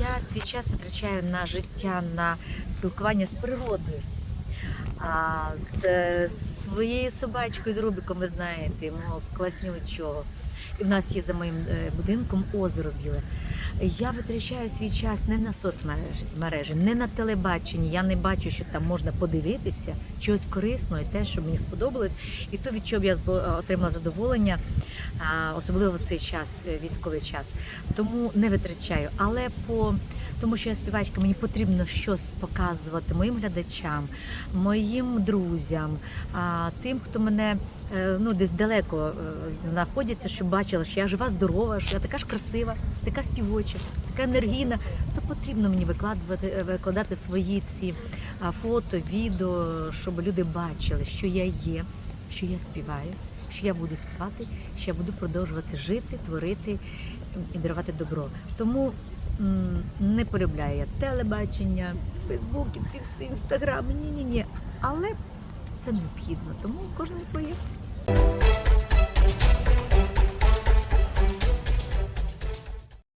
я свій час витрачаю на життя, на спілкування з природою. А, З своєю собачкою, з Рубіком. ви знаєте, мого класнючого. І в нас є за моїм е, будинком озеро біле. Я витрачаю свій час не на соцмережі, не на телебаченні. Я не бачу, що там можна подивитися чогось корисного, те, що мені сподобалось, і то, від чого я отримала задоволення, особливо в цей час, е, військовий час. Тому не витрачаю. Але по тому, що я співачка, мені потрібно щось показувати моїм глядачам, моїм друзям, тим, хто мене е, ну, десь далеко е, знаходяться, щоб бачила, що я жива, здорова, що я така ж красива, така співоча, така енергійна. То потрібно мені викладувати, е, викладати свої ці фото, відео, щоб люди бачили, що я є, що я співаю, що я буду співати, що я буду продовжувати жити, творити і дарувати добро. Тому не полюбляю я телебачення, Фейсбуки, ці всі інстаграми. Ні, ні, ні. Але це необхідно, тому кожному своє.